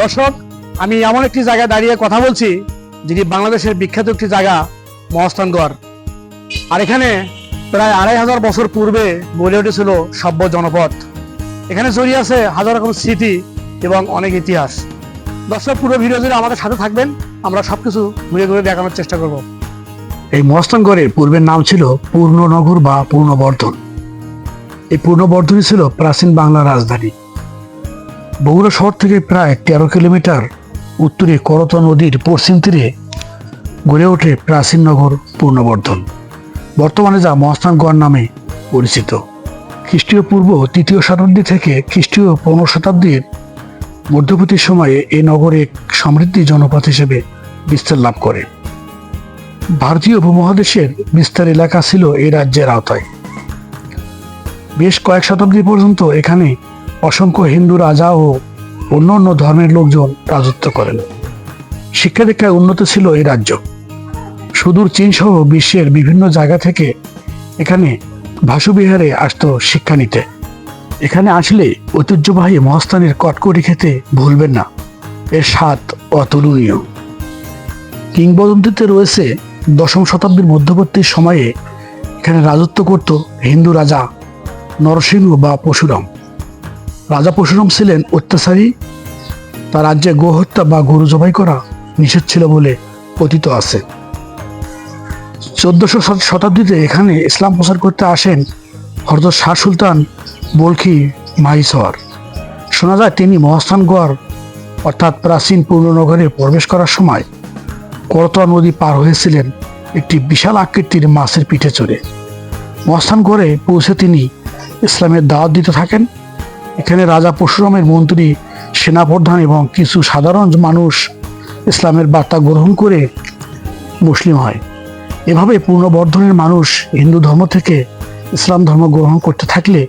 দর্শক, আমি এমন একটি জায়গায় দাঁড়িয়ে কথা বলছি যেটি বাংলাদেশের বিখ্যাত একটি জায়গা, মহস্থানগড়। আর এখানে প্রায় আড়াই হাজার বছর পূর্বে গড়ে উঠেছিল সভ্য জনপদ। এখানে জড়িয়ে আছে হাজার রকম স্মৃতি এবং অনেক ইতিহাস। দর্শক, পুরো ভিডিও জুড়ে আমাদের সাথে থাকবেন। আমরা সবকিছু ঘুরে ঘুরে দেখানোর চেষ্টা করব। এই মহস্থানগড়ের পূর্বের নাম ছিল পূর্ণনগর বা পূর্ণবর্ধন। এই পূর্ণবর্ধনই ছিল প্রাচীন বাংলার রাজধানী। বগুড়া শহর থেকে প্রায় তেরো কিলোমিটার উত্তরে করতোয়া নদীর পশ্চিম তীরে গড়ে ওঠে প্রাচীন নগর পূর্ণবর্ধন। বর্তমানে যা মহাস্থানগড় নামে পরিচিত। খ্রিস্টীয় পূর্ব তৃতীয় শতাব্দী থেকে খ্রিস্টীয় পনেরো শতাব্দীর মধ্যবর্তী সময়ে এই নগরে এক সমৃদ্ধি জনপদ হিসেবে বিস্তার লাভ করে। ভারতীয় উপমহাদেশের বিস্তার এলাকা ছিল এই রাজ্যের আওতায়। বেশ কয়েক শতাব্দী পর্যন্ত এখানে অসংখ্য হিন্দু রাজা ও অন্য অন্য ধর্মের লোকজন রাজত্ব করেন। শিক্ষা দীক্ষায় উন্নত ছিল এই রাজ্য। সুদূর চীন সহ বিশ্বের বিভিন্ন জায়গা থেকে এখানে ভাসুবিহারে আসতো শিক্ষা নিতে। এখানে আসলে ঐতিহ্যবাহী মহাস্থানের কটকটি খেতে ভুলবেন না। এর স্বাদ অতুলনীয়। কিংবদন্তিতে রয়েছে দশম শতাব্দীর মধ্যবর্তী সময়ে এখানে রাজত্ব করত হিন্দু রাজা নরসিংহ বা পশুরাম রাজা পশুরাম ছিলেন অত্যাচারী। তার রাজ্যে গোহত্যা বা গরু জবাই করা নিষেধ ছিল বলে কথিত আছে। চোদ্দশো শতাব্দীতে এখানে ইসলাম প্রচার করতে আসেন হরদত শাহ সুলতান বলখি মাহিসর শোনা যায় তিনি মহাস্থানগড় অর্থাৎ প্রাচীন পূর্ণনগরে প্রবেশ করার সময় করতোয়া নদী পার হয়েছিলেন একটি বিশাল আকৃতির মাছের পিঠে চড়ে। মহাস্থানগড়ে পৌঁছে তিনি ইসলামের দাওয়াত দিতে থাকেন। এখানে রাজা পরশুরামের মন্ত্রী, সেনাপ্রধান এবং কিছু সাধারণ মানুষ ইসলামের বার্তা গ্রহণ করে মুসলিম হয়। এভাবে পূর্ণবর্ধনের মানুষ হিন্দু ধর্ম থেকে ইসলাম ধর্ম গ্রহণ করতে থাকলে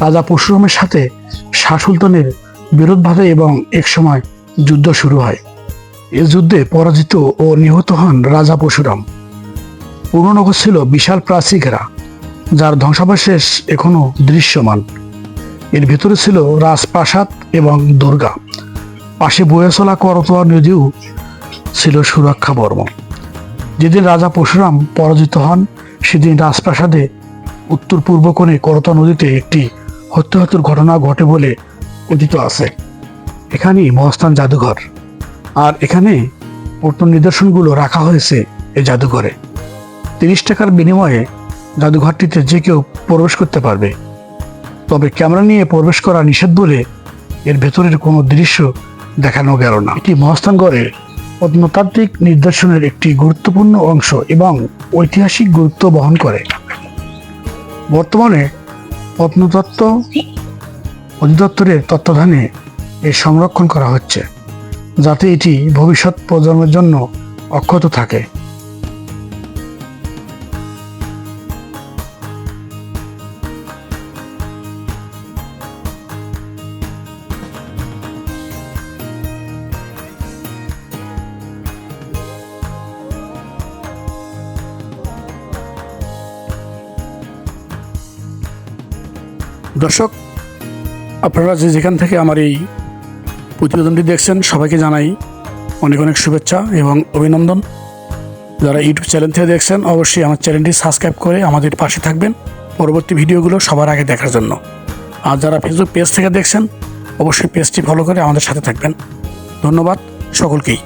রাজা পরশুরামের সাথে শাহ সুলতানের বিরোধ বাধে এবং একসময় যুদ্ধ শুরু হয়। এ যুদ্ধে পরাজিত ও নিহত হন রাজা পরশুরাম। পূর্ণনগর ছিল বিশাল প্রাচীঘেরা যার ধ্বংসাবশেষ এখনও দৃশ্যমান। এর ভেতরে ছিল রাজপ্রাসাদ এবং দুর্গা। পাশে বয়ে চলা করতোয়া নদীও ছিল সুরক্ষা বর্ম। যেদিন রাজা পরশুরাম পরাজিত হন, সেদিন রাজপ্রাসাদে উত্তর পূর্ব কোণে করতোয়া নদীতে একটি হত্যাহত্যর ঘটনা ঘটে বলে কথিত আছে। এখানেই মহাস্থান জাদুঘর। আর এখানে প্রত্ন নিদর্শনগুলো রাখা হয়েছে এই জাদুঘরে। তিরিশ টাকার বিনিময়ে জাদুঘরটিতে যে কেউ প্রবেশ করতে পারবে। তবে ক্যামেরা নিয়ে প্রবেশ করা নিষেধ বলে এর ভেতরের কোনো দৃশ্য দেখানো গেল না। এটি মহাস্থানগড়ের প্রত্নতাত্ত্বিক নিদর্শনের একটি গুরুত্বপূর্ণ অংশ এবং ঐতিহাসিক গুরুত্ব বহন করে। বর্তমানে প্রত্নতত্ত্ব অধিদপ্তরের তত্ত্বাবধানে এর সংরক্ষণ করা হচ্ছে, যাতে এটি ভবিষ্যৎ প্রজন্মের জন্য অক্ষত থাকে। দর্শক, আপনারা যে যেখান থেকে আমার এই প্রতিবেদনটি দেখছেন, সবাইকে জানাই অনেক অনেক শুভেচ্ছা এবং অভিনন্দন। যারা ইউটিউব চ্যানেল থেকে দেখছেন, অবশ্যই আমার চ্যানেলটি সাবস্ক্রাইব করে আমাদের পাশে থাকবেন পরবর্তী ভিডিওগুলো সবার আগে দেখার জন্য। আর যারা ফেসবুক পেজ থেকে দেখছেন, অবশ্যই পেজটি ফলো করে আমাদের সাথে থাকবেন। ধন্যবাদ সকলকেই।